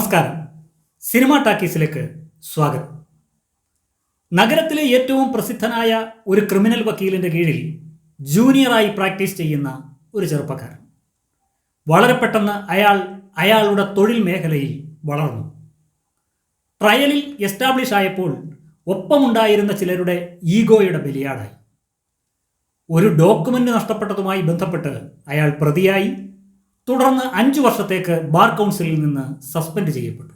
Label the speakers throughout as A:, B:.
A: നമസ്കാരം. സിനിമ ടാക്കീസിലേക്ക് സ്വാഗതം. നഗരത്തിലെ ഏറ്റവും പ്രസിദ്ധനായ ഒരു ക്രിമിനൽ വക്കീലിന്റെ കീഴിൽ ജൂനിയറായി പ്രാക്ടീസ് ചെയ്യുന്ന ഒരു ചെറുപ്പക്കാരൻ. വളരെ പെട്ടെന്ന് അയാൾ അയാളുടെ തൊഴിൽ മേഖലയിൽ വളർന്നു. ട്രയലിൽ എസ്റ്റാബ്ലിഷ് ആയപ്പോൾ ഒപ്പമുണ്ടായിരുന്ന ചിലരുടെ ഈഗോയുടെ ബലിയാടായി. ഒരു ഡോക്യുമെന്റ് നഷ്ടപ്പെട്ടതുമായി ബന്ധപ്പെട്ട് അയാൾ പ്രതിയായി. തുടർന്ന് അഞ്ചു വർഷത്തേക്ക് ബാർ കൗൺസിലിൽ നിന്ന് സസ്പെൻഡ് ചെയ്യപ്പെട്ടു.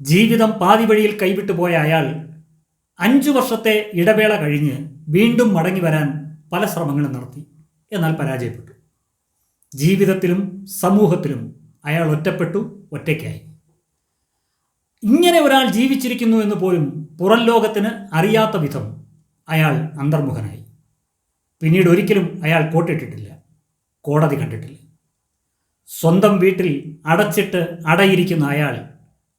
A: ജീവിതം പാതി വഴിയിൽ കൈവിട്ടു പോയ അയാൾ അഞ്ചു വർഷത്തെ ഇടവേള കഴിഞ്ഞ് വീണ്ടും മടങ്ങി വരാൻ പല ശ്രമങ്ങളും നടത്തി. എന്നാൽ പരാജയപ്പെട്ടു. ജീവിതത്തിലും സമൂഹത്തിലും അയാൾ ഒറ്റപ്പെട്ടു ഒറ്റയ്ക്കായി. ഇങ്ങനെ ഒരാൾ ജീവിച്ചിരിക്കുന്നു എന്ന് പോലും പുറം ലോകത്തിന് അറിയാത്ത വിധം അയാൾ അന്തർമുഖനായി. പിന്നീട് ഒരിക്കലും അയാൾ കോട്ടിട്ടിട്ടില്ല. കോടതി കണ്ടിട്ടില്ല. സ്വന്തം വീട്ടിൽ അടച്ചിട്ട് അടയിരിക്കുന്ന അയാൾ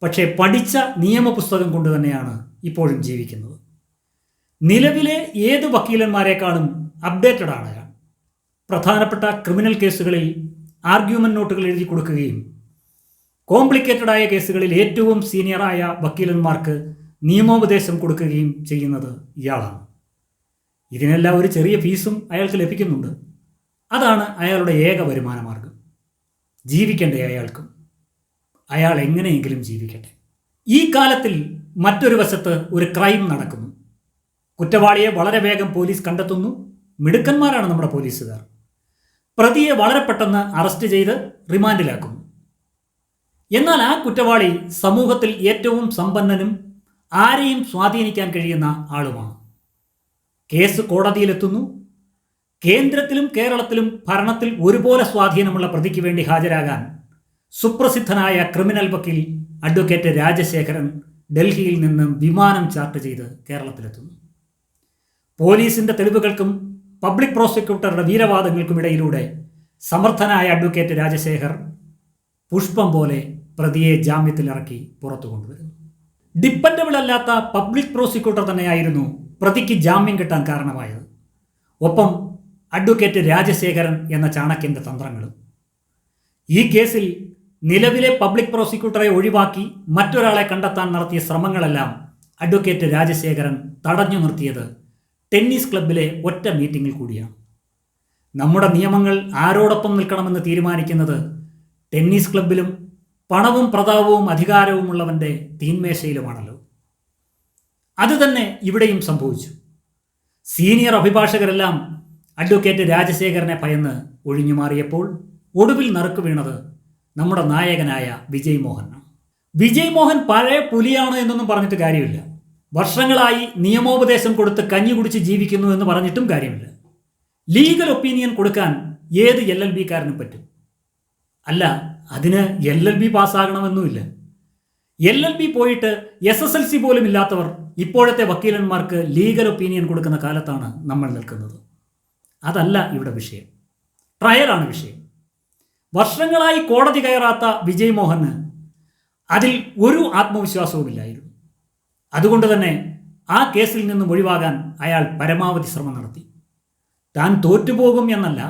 A: പക്ഷേ പഠിച്ച നിയമപുസ്തകം കൊണ്ട് തന്നെയാണ് ഇപ്പോഴും ജീവിക്കുന്നത്. നിലവിലെ ഏത് വക്കീലന്മാരെക്കാളും അപ്ഡേറ്റഡ് ആണ് അയാൾ. പ്രധാനപ്പെട്ട ക്രിമിനൽ കേസുകളിൽ ആർഗ്യുമെന്റ് നോട്ടുകൾ എഴുതി കൊടുക്കുകയും കോംപ്ലിക്കേറ്റഡ് ആയ കേസുകളിൽ ഏറ്റവും സീനിയറായ വക്കീലന്മാർക്ക് നിയമോപദേശം കൊടുക്കുകയും ചെയ്യുന്നത് ഇയാളാണ്. ഇതിനെല്ലാം ഒരു ചെറിയ ഫീസും അയാൾക്ക് ലഭിക്കുന്നുണ്ട്. അതാണ് അയാളുടെ ഏക വരുമാന ജീവിക്കണ്ടേ അയാൾക്കും. അയാൾ എങ്ങനെയെങ്കിലും ജീവിക്കട്ടെ. ഈ കാലത്തിൽ മറ്റൊരു വശത്ത് ഒരു ക്രൈം നടക്കുന്നു. കുറ്റവാളിയെ വളരെ വേഗം പോലീസ് കണ്ടെത്തുന്നു. മിടുക്കന്മാരാണ് നമ്മുടെ പോലീസുകാർ. പ്രതിയെ വളരെ പെട്ടെന്ന് അറസ്റ്റ് ചെയ്ത് റിമാൻഡിലാക്കുന്നു. എന്നാൽ ആ കുറ്റവാളി സമൂഹത്തിൽ ഏറ്റവും സമ്പന്നനും ആരെയും സ്വാധീനിക്കാൻ കഴിയുന്ന ആളുമാണ്. കേസ് കോടതിയിലെത്തുന്നു. കേന്ദ്രത്തിലും കേരളത്തിലും ഭരണത്തിൽ ഒരുപോലെ സ്വാധീനമുള്ള പ്രതിക്ക് വേണ്ടി ഹാജരാകാൻ സുപ്രസിദ്ധനായ ക്രിമിനൽ വക്കീൽ അഡ്വക്കേറ്റ് രാജശേഖരൻ ഡൽഹിയിൽ നിന്നും വിമാനം ചാർട്ട് ചെയ്ത് കേരളത്തിലെത്തുന്നു. പോലീസിന്റെ തെളിവുകൾക്കും പബ്ലിക് പ്രോസിക്യൂട്ടറുടെ വീരവാദങ്ങൾക്കും ഇടയിലൂടെ സമർത്ഥനായ അഡ്വക്കേറ്റ് രാജശേഖർ പുഷ്പം പോലെ പ്രതിയെ ജാമ്യത്തിലിറക്കി പുറത്തു കൊണ്ടുവരുന്നു. ഡിപ്പെൻഡബിൾ അല്ലാത്ത പബ്ലിക് പ്രോസിക്യൂട്ടർ തന്നെയായിരുന്നു പ്രതിക്ക് ജാമ്യം കിട്ടാൻ കാരണമായത്. ഒപ്പം അഡ്വക്കേറ്റ് രാജശേഖരൻ എന്ന ചാണക്യന്റെ തന്ത്രങ്ങളും. ഈ കേസിൽ നിലവിലെ പബ്ലിക് പ്രോസിക്യൂട്ടറെ ഒഴിവാക്കി മറ്റൊരാളെ കണ്ടെത്താൻ നടത്തിയ ശ്രമങ്ങളെല്ലാം അഡ്വക്കേറ്റ് രാജശേഖരൻ തടഞ്ഞു നിർത്തിയത് ടെന്നീസ് ക്ലബിലെ ഒറ്റ മീറ്റിംഗിൽ കൂടിയാണ്. നമ്മുടെ നിയമങ്ങൾ ആരോടൊപ്പം നിൽക്കണമെന്ന് തീരുമാനിക്കുന്നത് ടെന്നീസ് ക്ലബിലും പണവും പ്രതാപവും അധികാരവുമുള്ളവന്റെ തീന്മേശയിലുമാണല്ലോ. അതുതന്നെ ഇവിടെയും സംഭവിച്ചു. സീനിയർ അഭിഭാഷകരെല്ലാം അഡ്വക്കേറ്റ് രാജശേഖരനെ ഭയന്ന് ഒഴിഞ്ഞു മാറിയപ്പോൾ ഒടുവിൽ നറുക്ക് വീണത് നമ്മുടെ നായകനായ വിജയ് മോഹനാണ്. വിജയ് മോഹൻ പഴയ പുലിയാണ് എന്നൊന്നും പറഞ്ഞിട്ട് കാര്യമില്ല. വർഷങ്ങളായി നിയമോപദേശം കൊടുത്ത് കഞ്ഞി കുടിച്ച് ജീവിക്കുന്നു എന്ന് പറഞ്ഞിട്ടും കാര്യമില്ല. ലീഗൽ ഒപ്പീനിയൻ കൊടുക്കാൻ ഏത് എൽ എൽ ബിക്കാരനും പറ്റും? അല്ല അതിന് എൽ എൽ ബി പാസ്സാകണമെന്നുമില്ല. എൽ എൽ ബി പോയിട്ട് എസ് എസ് എൽ സി പോലും ഇല്ലാത്തവർ ഇപ്പോഴത്തെ വക്കീലന്മാർക്ക് ലീഗൽ ഒപ്പീനിയൻ കൊടുക്കുന്ന കാലത്താണ് നമ്മൾ നിൽക്കുന്നത്. അതല്ല ഇവിടെ വിഷയം. ട്രയലാണ് വിഷയം. വർഷങ്ങളായി കോടതി കയറാത്ത വിജയ് മോഹന് അതിൽ ഒരു ആത്മവിശ്വാസവുമില്ലായിരുന്നു അതുകൊണ്ട് തന്നെ ആ കേസിൽ നിന്നും ഒഴിവാകാൻ അയാൾ പരമാവധി ശ്രമം നടത്തി. താൻ തോറ്റുപോകും എന്നല്ല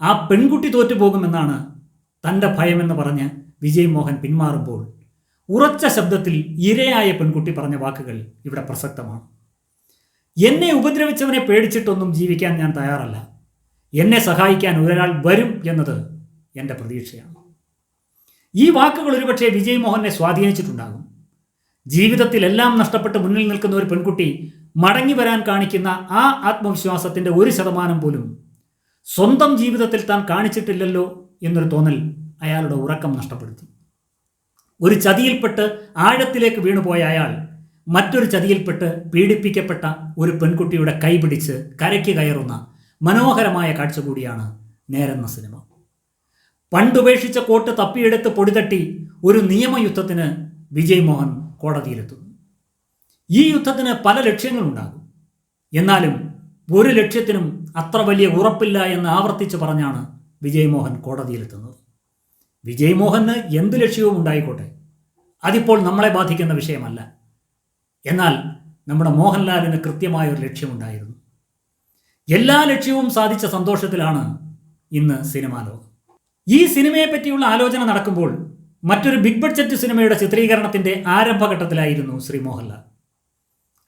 A: ആ പെൺകുട്ടി തോറ്റുപോകുമെന്നാണ് തന്റെ ഭയമെന്ന് പറഞ്ഞ് വിജയ് മോഹൻ പിന്മാറുമ്പോൾ ഉറച്ച ശബ്ദത്തിൽ ഇരയായ പെൺകുട്ടി പറഞ്ഞ വാക്കുകൾ ഇവിടെ പ്രസക്തമാണ്. എന്നെ ഉപദ്രവിച്ചവനെ പേടിച്ചിട്ടൊന്നും ജീവിക്കാൻ ഞാൻ തയ്യാറല്ല. എന്നെ സഹായിക്കാൻ ഒരാൾ വരും എന്നത് എന്റെ പ്രതീക്ഷയാണ്. ഈ വാക്കുകൾ ഒരുപക്ഷെ വിജയ് മോഹനെ സ്വാധീനിച്ചിട്ടുണ്ടാകും. ജീവിതത്തിൽ എല്ലാം നഷ്ടപ്പെട്ട് മുന്നിൽ നിൽക്കുന്ന ഒരു പെൺകുട്ടി മടങ്ങി വരാൻ കാണിക്കുന്ന ആ ആത്മവിശ്വാസത്തിന്റെ ഒരു ശതമാനം പോലും സ്വന്തം ജീവിതത്തിൽ താൻ കാണിച്ചിട്ടില്ലല്ലോ എന്നൊരു തോന്നൽ അയാളുടെ ഉറക്കം നഷ്ടപ്പെടുത്തി. ഒരു ചതിയിൽപ്പെട്ട് ആഴത്തിലേക്ക് വീണുപോയ അയാൾ മറ്റൊരു ചതിയിൽപ്പെട്ട് പീഡിപ്പിക്കപ്പെട്ട ഒരു പെൺകുട്ടിയുടെ കൈപിടിച്ച് കരയ്ക്ക് കയറുന്ന മനോഹരമായ കാഴ്ച കൂടിയാണ് നേരെന്ന സിനിമ. പണ്ടുപേക്ഷിച്ച കോട്ട് തപ്പിയെടുത്ത് പൊടിതട്ടി ഒരു നിയമയുദ്ധത്തിന് വിജയ് മോഹൻ കോടതിയിലെത്തുന്നു. ഈ യുദ്ധത്തിന് പല ലക്ഷ്യങ്ങളുണ്ടാകും. എന്നാലും ഒരു ലക്ഷ്യത്തിനും അത്ര വലിയ ഉറപ്പില്ല എന്ന് ആവർത്തിച്ച് പറഞ്ഞാണ് വിജയ് മോഹൻ കോടതിയിലെത്തുന്നത്. വിജയ് മോഹന് എന്ത് ലക്ഷ്യവും ഉണ്ടായിക്കോട്ടെ. അതിപ്പോൾ നമ്മളെ ബാധിക്കുന്ന വിഷയമല്ല. എന്നാൽ നമ്മുടെ മോഹൻലാലിന് കൃത്യമായ ഒരു ലക്ഷ്യമുണ്ടായിരുന്നു. എല്ലാ ലക്ഷ്യവും സാധിച്ച സന്തോഷത്തിലാണ് ഇന്ന് സിനിമാ ലോകം. ഈ സിനിമയെ പറ്റിയുള്ള ആലോചന നടക്കുമ്പോൾ മറ്റൊരു ബിഗ് ബഡ്ജറ്റ് സിനിമയുടെ ചിത്രീകരണത്തിന്റെ ആരംഭഘട്ടത്തിലായിരുന്നു ശ്രീ മോഹൻലാൽ.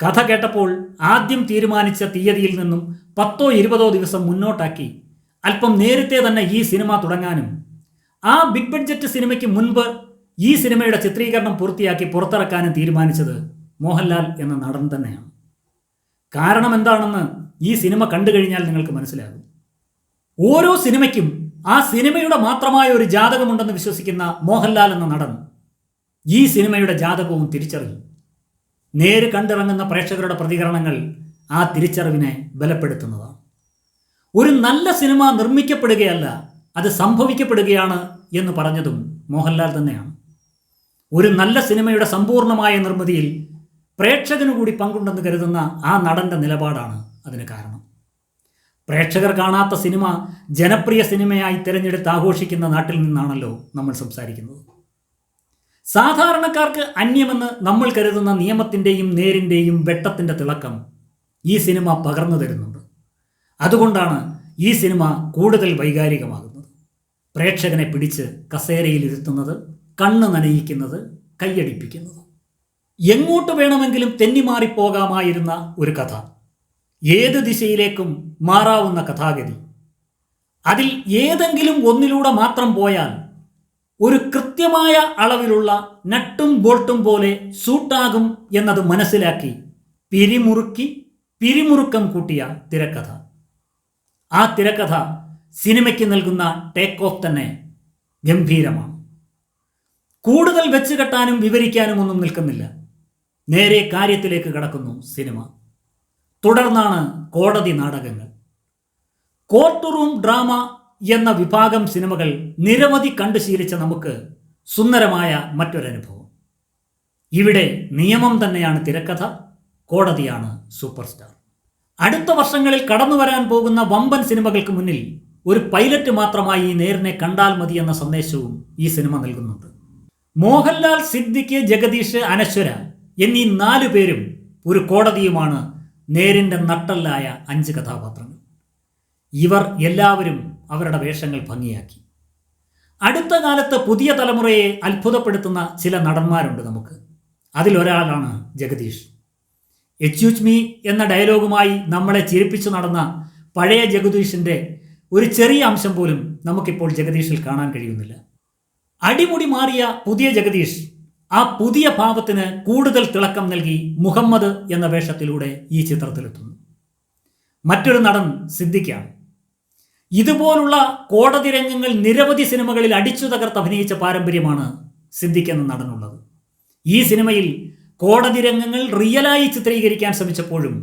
A: കഥ കേട്ടപ്പോൾ ആദ്യം തീരുമാനിച്ച തീയതിയിൽ നിന്നും പത്തോ ഇരുപതോ ദിവസം മുന്നോട്ടാക്കി അല്പം നേരത്തെ തന്നെ ഈ സിനിമ തുടങ്ങാനും ആ ബിഗ് ബഡ്ജറ്റ് സിനിമയ്ക്ക് മുൻപ് ഈ സിനിമയുടെ ചിത്രീകരണം പൂർത്തിയാക്കി പുറത്തിറക്കാനും തീരുമാനിച്ചത് മോഹൻലാൽ എന്ന നടൻ തന്നെയാണ്. കാരണം എന്താണെന്ന് ഈ സിനിമ കണ്ടു കഴിഞ്ഞാൽ നിങ്ങൾക്ക് മനസ്സിലാകും. ഓരോ സിനിമയ്ക്കും ആ സിനിമയുടെ മാത്രമായ ഒരു ജാതകമുണ്ടെന്ന് വിശ്വസിക്കുന്ന മോഹൻലാൽ എന്ന നടൻ ഈ സിനിമയുടെ ജാതകവും തിരിച്ചറിയും. നേര് കണ്ടിറങ്ങുന്ന പ്രേക്ഷകരുടെ പ്രതികരണങ്ങൾ ആ തിരിച്ചറിവിനെ ബലപ്പെടുത്തുന്നതാണ്. ഒരു നല്ല സിനിമ നിർമ്മിക്കപ്പെടുകയല്ല അത് സംഭവിക്കപ്പെടുകയാണ് എന്ന് പറഞ്ഞതും മോഹൻലാൽ തന്നെയാണ്. ഒരു നല്ല സിനിമയുടെ സമ്പൂർണമായ നിർമ്മിതിയിൽ പ്രേക്ഷകന് കൂടി പങ്കുണ്ടെന്ന് കരുതുന്ന ആ നടന്റെ നിലപാടാണ് അതിന് കാരണം. പ്രേക്ഷകർ കാണാത്ത സിനിമ ജനപ്രിയ സിനിമയായി തിരഞ്ഞെടുത്ത് ആഘോഷിക്കുന്ന നാട്ടിൽ നിന്നാണല്ലോ നമ്മൾ സംസാരിക്കുന്നത്. സാധാരണക്കാർക്ക് അന്യമെന്ന് നമ്മൾ കരുതുന്ന നിയമത്തിന്റെയും നേരിന്റെയും വെട്ടത്തിന്റെ തിളക്കം ഈ സിനിമ പകർന്നു തരുന്നുണ്ട്. അതുകൊണ്ടാണ് ഈ സിനിമ കൂടുതൽ വൈകാരികമാകുന്നത്. പ്രേക്ഷകനെ പിടിച്ച് കസേരയിൽ ഇരുത്തുന്നത് കണ്ണ് നനയിക്കുന്നത് കൈയടിപ്പിക്കുന്നത്. എങ്ങോട്ട് വേണമെങ്കിലും തെന്നിമാറിപ്പോകാമായിരുന്ന ഒരു കഥ. ഏത് ദിശയിലേക്കും മാറാവുന്ന കഥാഗതി. അതിൽ ഏതെങ്കിലും ഒന്നിലൂടെ മാത്രം പോയാൽ ഒരു കൃത്യമായ അളവിലുള്ള നട്ടും ബോൾട്ടും പോലെ സൂട്ടാകും എന്നത് മനസ്സിലാക്കി പിരിമുറുക്കി പിരിമുറുക്കം കൂട്ടിയ തിരക്കഥ. ആ തിരക്കഥ സിനിമയ്ക്ക് നൽകുന്ന ടേക്ക് ഓഫ് തന്നെ ഗംഭീരമാണ്. കൂടുതൽ വെച്ചുകെട്ടാനും വിവരിക്കാനും ഒന്നും നിൽക്കുന്നില്ല. നേരെ കാര്യത്തിലേക്ക് കടക്കുന്നു സിനിമ. തുടർന്നാണ് കോടതി നാടകങ്ങൾ. കോർട്ട് റൂം ഡ്രാമ എന്ന വിഭാഗം സിനിമകൾ നിരവധി കണ്ടു ശീലിച്ച നമുക്ക് സുന്ദരമായ മറ്റൊരനുഭവം. ഇവിടെ നിയമം തന്നെയാണ് തിരക്കഥ കോടതിയാണ് സൂപ്പർ സ്റ്റാർ അടുത്ത വർഷങ്ങളിൽ കടന്നു വരാൻ പോകുന്ന വമ്പൻ സിനിമകൾക്ക് മുന്നിൽ ഒരു പൈലറ്റ് മാത്രമായി ഈ നേരിനെ കണ്ടാൽ മതി എന്ന സന്ദേശവും ഈ സിനിമ നൽകുന്നുണ്ട്. മോഹൻലാൽ സിദ്ദിഖ് ജഗദീഷ് അനശ്വര എന്നീ നാലു പേരും ഒരു കോടതിയുമാണ് നേരിന്റെ നട്ടല്ലായ അഞ്ച് കഥാപാത്രങ്ങൾ. ഇവർ എല്ലാവരും അവരുടെ വേഷങ്ങൾ ഭംഗിയാക്കി. അടുത്ത കാലത്ത് പുതിയ തലമുറയെ അത്ഭുതപ്പെടുത്തുന്ന ചില നടന്മാരുണ്ട് നമുക്ക്. അതിലൊരാളാണ് ജഗദീഷ്. എച്ച്യൂച്ച് മീ എന്ന ഡയലോഗുമായി നമ്മളെ ചിരിപ്പിച്ചു നടന്ന പഴയ ജഗദീഷിന്റെ ഒരു ചെറിയ അംശം പോലും നമുക്കിപ്പോൾ ജഗദീഷിൽ കാണാൻ കഴിയുന്നില്ല. അടിമുടി മാറിയ പുതിയ ജഗദീഷ് ആ പുതിയ ഭാവത്തിന് കൂടുതൽ തിളക്കം നൽകി മുഹമ്മദ് എന്ന വേഷത്തിലൂടെ ഈ ചിത്രത്തിലെത്തുന്നു. മറ്റൊരു നടൻ സിദ്ദിഖാണ്. ഇതുപോലുള്ള കോടതി രംഗങ്ങൾ നിരവധി സിനിമകളിൽ അടിച്ചു തകർത്ത് അഭിനയിച്ച പാരമ്പര്യമാണ് സിദ്ദിഖ് എന്ന നടനുള്ളത്. ഈ സിനിമയിൽ കോടതി രംഗങ്ങൾ റിയലായി ചിത്രീകരിക്കാൻ ശ്രമിച്ചപ്പോഴും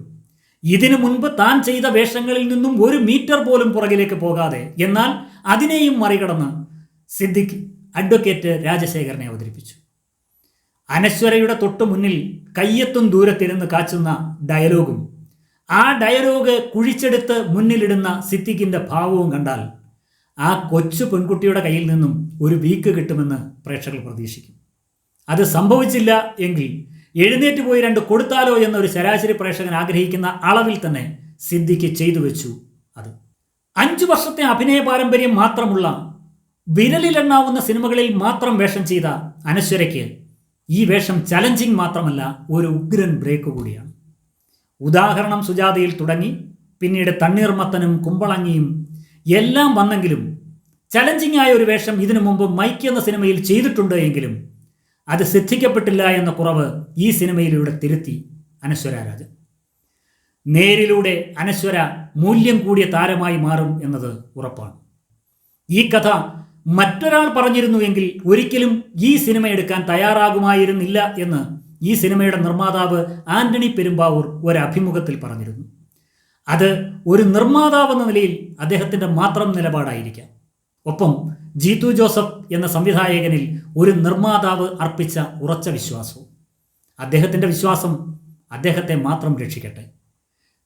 A: ഇതിനു മുൻപ് താൻ ചെയ്ത വേഷങ്ങളിൽ നിന്നും ഒരു മീറ്റർ പോലും പുറകിലേക്ക് പോകാതെ എന്നാൽ അതിനെയും മറികടന്ന് സിദ്ദിഖ് അഡ്വക്കേറ്റ് രാജശേഖരനെ അവതരിപ്പിച്ചു. അനശ്വരയുടെ തൊട്ടു മുന്നിൽ കയ്യെത്തും ദൂരത്തിരുന്ന് കാച്ചുന്ന ഡയലോഗും ആ ഡയലോഗ് കുഴിച്ചെടുത്ത് മുന്നിലിടുന്ന സിദ്ദിഖിന്റെ ഭാവവും കണ്ടാൽ ആ കൊച്ചു പെൺകുട്ടിയുടെ കയ്യിൽ നിന്നും ഒരു വീക്ക് കിട്ടുമെന്ന് പ്രേക്ഷകർ പ്രതീക്ഷിക്കും. അത് സംഭവിച്ചില്ല എങ്കിൽ എഴുന്നേറ്റ് പോയി രണ്ട് കൊടുത്താലോ എന്നൊരു ശരാശരി പ്രേക്ഷകൻ ആഗ്രഹിക്കുന്ന അളവിൽ തന്നെ സിദ്ദിഖ് ചെയ്തു വെച്ചു അത്. അഞ്ചു വർഷത്തെ അഭിനയ പാരമ്പര്യം മാത്രമുള്ള വിരലിലെണ്ണാവുന്ന സിനിമകളിൽ മാത്രം വേഷം ചെയ്ത അനശ്വരയ്ക്ക് ഈ വേഷം ചലഞ്ചിങ് മാത്രമല്ല ഒരു ഉഗ്രൻ ബ്രേക്ക് കൂടിയാണ്. ഉദാഹരണം സുജാതയിൽ തുടങ്ങി പിന്നീട് തണ്ണീർമത്തനും കുമ്പളങ്ങിയും എല്ലാം വന്നെങ്കിലും ചലഞ്ചിങ് ആയ ഒരു വേഷം ഇതിനു മുമ്പ് മൈക്ക് എന്ന സിനിമയിൽ ചെയ്തിട്ടുണ്ട് എങ്കിലും അത് ശ്രദ്ധിക്കപ്പെട്ടില്ല എന്ന കുറവ് ഈ സിനിമയിലൂടെ തിരുത്തി അനശ്വര രാജൻ. നേരിലൂടെ അനശ്വര മൂല്യം കൂടിയ താരമായി മാറും എന്നത് ഉറപ്പാണ്. ഈ കഥ മറ്റൊരാൾ പറഞ്ഞിരുന്നുവെങ്കിൽ ഒരിക്കലും ഈ സിനിമ എടുക്കാൻ തയ്യാറാകുമായിരുന്നില്ല എന്ന് ഈ സിനിമയുടെ നിർമ്മാതാവ് ആന്റണി പെരുമ്പാവൂർ ഒരു അഭിമുഖത്തിൽ പറഞ്ഞിരുന്നു. അത് ഒരു നിർമ്മാതാവ് എന്ന നിലയിൽ അദ്ദേഹത്തിന്റെ മാത്രം നിലപാടായിരിക്കാം. ഒപ്പം ജീതു ജോസഫ് എന്ന സംവിധായകനിൽ ഒരു നിർമ്മാതാവ് അർപ്പിച്ച ഉറച്ച വിശ്വാസവും. അദ്ദേഹത്തിന്റെ വിശ്വാസം അദ്ദേഹത്തെ മാത്രം രക്ഷിക്കട്ടെ.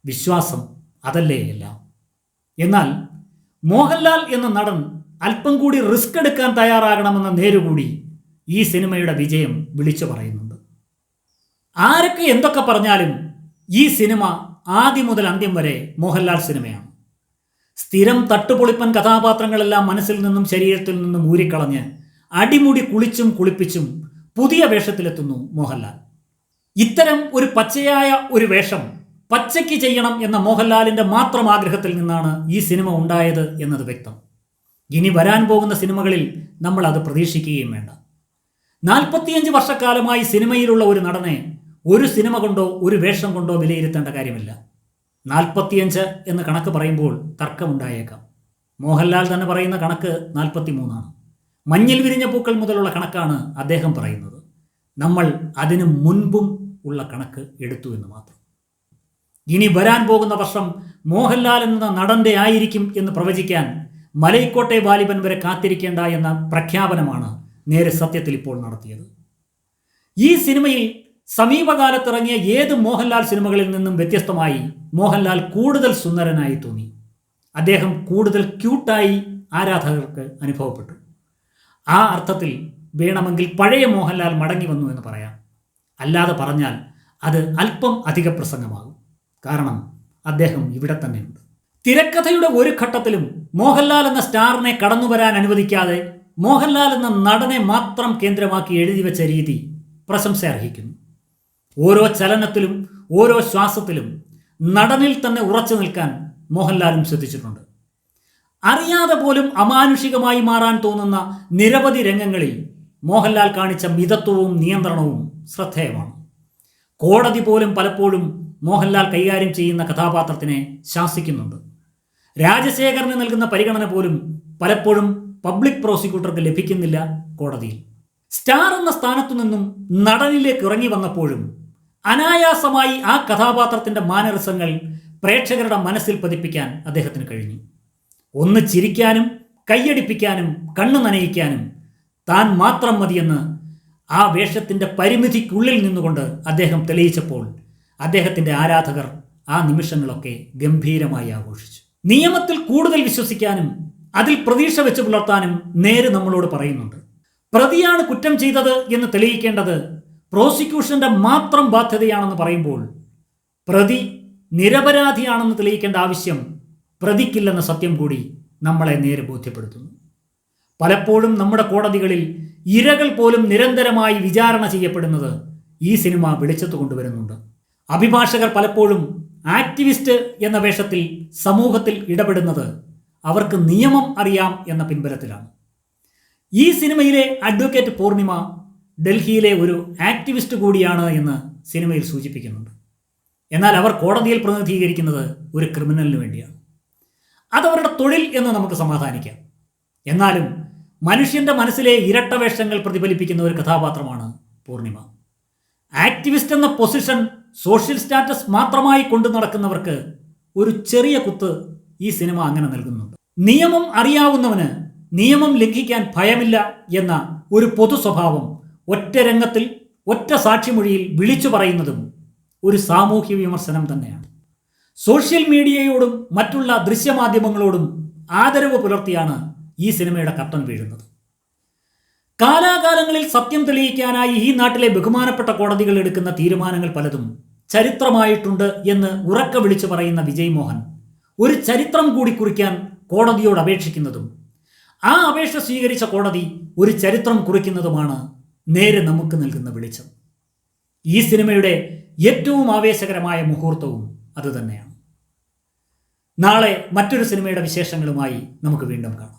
A: വിശ്വാസം അതല്ലേ എല്ലാം. എന്നാൽ മോഹൻലാൽ എന്ന നടൻ അല്പം കൂടി റിസ്ക് എടുക്കാൻ തയ്യാറാകണമെന്ന നേരുകൂടി ഈ സിനിമയുടെ വിജയം വിളിച്ചു പറയുന്നുണ്ട്. ആരൊക്കെ എന്തൊക്കെ പറഞ്ഞാലും ഈ സിനിമ ആദ്യം മുതൽ അന്ത്യം വരെ മോഹൻലാൽ സിനിമയാണ്. സ്ഥിരം തട്ടുപൊളിപ്പൻ കഥാപാത്രങ്ങളെല്ലാം മനസ്സിൽ നിന്നും ശരീരത്തിൽ നിന്നും ഊരിക്കളഞ്ഞ് അടിമുടി കുളിച്ചും കുളിപ്പിച്ചും പുതിയ വേഷത്തിലെത്തുന്നു മോഹൻലാൽ. ഇത്തരം ഒരു പച്ചയായ ഒരു വേഷം പച്ചയ്ക്ക് ചെയ്യണം എന്ന മോഹൻലാലിന്റെ മാത്രം ആഗ്രഹത്തിൽ നിന്നാണ് ഈ സിനിമ ഉണ്ടായത് എന്നത് വ്യക്തം. ഇനി വരാൻ പോകുന്ന സിനിമകളിൽ നമ്മൾ അത് പ്രതീക്ഷിക്കുകയും വേണ്ട. നാൽപ്പത്തിയഞ്ച് വർഷക്കാലമായി സിനിമയിലുള്ള ഒരു നടനെ ഒരു സിനിമ കൊണ്ടോ ഒരു വേഷം കൊണ്ടോ വിലയിരുത്തേണ്ട കാര്യമില്ല. നാൽപ്പത്തിയഞ്ച് എന്ന് കണക്ക് പറയുമ്പോൾ തർക്കമുണ്ടായേക്കാം. മോഹൻലാൽ തന്നെ പറയുന്ന കണക്ക് നാൽപ്പത്തി മൂന്നാണ് മഞ്ഞിൽ വിരിഞ്ഞ പൂക്കൾ മുതലുള്ള കണക്കാണ് അദ്ദേഹം പറയുന്നത്. നമ്മൾ അതിനു മുൻപും ഉള്ള കണക്ക് എടുത്തു എന്ന് മാത്രം. ഇനി വരാൻ പോകുന്ന വർഷം മോഹൻലാൽ എന്ന നടന്റെ ആയിരിക്കും എന്ന് പ്രവചിക്കാൻ മലൈക്കോട്ടെ വാലിബൻ വരെ കാത്തിരിക്കേണ്ട എന്ന പ്രഖ്യാപനമാണ് നേരെ സത്യത്തിൽ ഇപ്പോൾ നടത്തിയത്. ഈ സിനിമയിൽ സമീപകാലത്തിറങ്ങിയ ഏത് മോഹൻലാൽ സിനിമകളിൽ നിന്നും വ്യത്യസ്തമായി മോഹൻലാൽ കൂടുതൽ സുന്ദരനായി തോന്നി. അദ്ദേഹം കൂടുതൽ ക്യൂട്ടായി ആരാധകർക്ക് അനുഭവപ്പെട്ടു. ആ അർത്ഥത്തിൽ വേണമെങ്കിൽ പഴയ മോഹൻലാൽ മടങ്ങി വന്നു എന്ന് പറയാം. അല്ലാതെ പറഞ്ഞാൽ അത് അല്പം അധിക പ്രസംഗമാകും കാരണം അദ്ദേഹം ഇവിടെ തന്നെയുണ്ട്. തിരക്കഥയുടെ ഒരു ഘട്ടത്തിലും മോഹൻലാൽ എന്ന സ്റ്റാറിനെ കടന്നു വരാൻ അനുവദിക്കാതെ മോഹൻലാൽ എന്ന നടനെ മാത്രം കേന്ദ്രമാക്കി എഴുതി വെച്ച രീതി പ്രശംസ അർഹിക്കുന്നു. ഓരോ ചലനത്തിലും ഓരോ ശ്വാസത്തിലും നടനിൽ തന്നെ ഉറച്ചു നിൽക്കാൻ മോഹൻലാലും ശ്രദ്ധിച്ചിട്ടുണ്ട്. അറിയാതെ പോലും അമാനുഷികമായി മാറാൻ തോന്നുന്ന നിരവധി രംഗങ്ങളിൽ മോഹൻലാൽ കാണിച്ച മിതത്വവും നിയന്ത്രണവും ശ്രദ്ധേയമാണ്. കോടതി പോലും പലപ്പോഴും മോഹൻലാൽ കൈകാര്യം ചെയ്യുന്ന കഥാപാത്രത്തിനെ ശാസിക്കുന്നുണ്ട്. രാജശേഖരന് നൽകുന്ന പരിഗണന പോലും പലപ്പോഴും പബ്ലിക് പ്രോസിക്യൂട്ടർക്ക് ലഭിക്കുന്നില്ല കോടതിയിൽ. സ്റ്റാർ എന്ന സ്ഥാനത്തു നിന്നും നടനിലേക്ക് ഇറങ്ങി വന്നപ്പോഴും അനായാസമായി ആ കഥാപാത്രത്തിന്റെ മാനരസങ്ങൾ പ്രേക്ഷകരുടെ മനസ്സിൽ പതിപ്പിക്കാൻ അദ്ദേഹത്തിന് കഴിഞ്ഞു. ഒന്ന് ചിരിക്കാനും കൈയടിപ്പിക്കാനും കണ്ണു നനയിക്കാനും താൻ മാത്രം മതിയെന്ന് ആ വേഷത്തിന്റെ പരിമിതിക്കുള്ളിൽ നിന്നുകൊണ്ട് അദ്ദേഹം തെളിയിച്ചപ്പോൾ അദ്ദേഹത്തിന്റെ ആരാധകർ ആ നിമിഷങ്ങളൊക്കെ ഗംഭീരമായി ആഘോഷിച്ചു. നിയമത്തിൽ കൂടുതൽ വിശ്വസിക്കാനും അതിൽ പ്രതീക്ഷ വെച്ച് പുലർത്താനും നേര് നമ്മളോട് പറയുന്നുണ്ട്. പ്രതിയാണ് കുറ്റം ചെയ്തത് എന്ന് തെളിയിക്കേണ്ടത് പ്രോസിക്യൂഷന്റെ മാത്രം ബാധ്യതയാണെന്ന് പറയുമ്പോൾ പ്രതി നിരപരാധിയാണെന്ന് തെളിയിക്കേണ്ട ആവശ്യം പ്രതിക്കില്ലെന്ന സത്യം കൂടി നമ്മളെ നേരെ ബോധ്യപ്പെടുത്തുന്നു. പലപ്പോഴും നമ്മുടെ കോടതികളിൽ ഇരകൾ പോലും നിരന്തരമായി വിചാരണ ചെയ്യപ്പെടുന്നത് ഈ സിനിമ വെളിച്ചത്ത് കൊണ്ടുവരുന്നുണ്ട്. അഭിഭാഷകർ പലപ്പോഴും ആക്ടിവിസ്റ്റ് എന്ന വേഷത്തിൽ സമൂഹത്തിൽ ഇടപെടുന്നത് അവർക്ക് നിയമം അറിയാം എന്ന പിൻബലത്തിലാണ്. ഈ സിനിമയിലെ അഡ്വക്കേറ്റ് പൂർണിമ ഡൽഹിയിലെ ഒരു ആക്ടിവിസ്റ്റ് കൂടിയാണ് എന്ന് സിനിമയിൽ സൂചിപ്പിക്കുന്നുണ്ട്. എന്നാൽ അവർ കോടതിയിൽ പ്രതിനിധീകരിക്കുന്നത് ഒരു ക്രിമിനലിന് വേണ്ടിയാണ്. അതവരുടെ തൊഴിൽ എന്ന് നമുക്ക് സമാധാനിക്കാം. എന്നാലും മനുഷ്യന്റെ മനസ്സിലെ ഇരട്ടവേഷങ്ങൾ പ്രതിഫലിപ്പിക്കുന്ന ഒരു കഥാപാത്രമാണ് പൂർണിമ. ആക്ടിവിസ്റ്റ് എന്ന പൊസിഷൻ സോഷ്യൽ സ്റ്റാറ്റസ് മാത്രമായി കൊണ്ടു നടക്കുന്നവർക്ക് ഒരു ചെറിയ കുത്ത് ഈ സിനിമ അങ്ങനെ നൽകുന്നുണ്ട് നിയമം അറിയാവുന്നവന് നിയമം ലംഘിക്കാൻ ഭയമില്ല എന്ന ഒരു പൊതു സ്വഭാവം ഒറ്റ രംഗത്തിൽ ഒറ്റ സാക്ഷിമൊഴിയിൽ വിളിച്ചു പറയുന്നതും ഒരു സാമൂഹ്യ വിമർശനം തന്നെയാണ്. സോഷ്യൽ മീഡിയയോടും മറ്റുള്ള ദൃശ്യമാധ്യമങ്ങളോടും ആദരവ് പുലർത്തിയാണ് ഈ സിനിമയുടെ കട്ടൻ വീഴുന്നത്. കാലാകാലങ്ങളിൽ സത്യം തെളിയിക്കാനായി ഈ നാട്ടിലെ ബഹുമാനപ്പെട്ട കോടതികൾ എടുക്കുന്ന തീരുമാനങ്ങൾ പലതും ചരിത്രമായിട്ടുണ്ട് എന്ന് ഉറക്ക വിളിച്ചു പറയുന്ന വിജയ് മോഹൻ ഒരു ചരിത്രം കൂടി കുറിക്കാൻ കോടതിയോട് അപേക്ഷിക്കുന്നതും ആ അപേക്ഷ സ്വീകരിച്ച കോടതി ഒരു ചരിത്രം കുറിക്കുന്നതുമാണ് നേരെ നമുക്ക് നൽകുന്ന വെളിച്ചം. ഈ സിനിമയുടെ ഏറ്റവും ആവേശകരമായ മുഹൂർത്തവും അതുതന്നെയാണ്. നാളെ മറ്റൊരു സിനിമയുടെ വിശേഷങ്ങളുമായി നമുക്ക് വീണ്ടും കാണാം.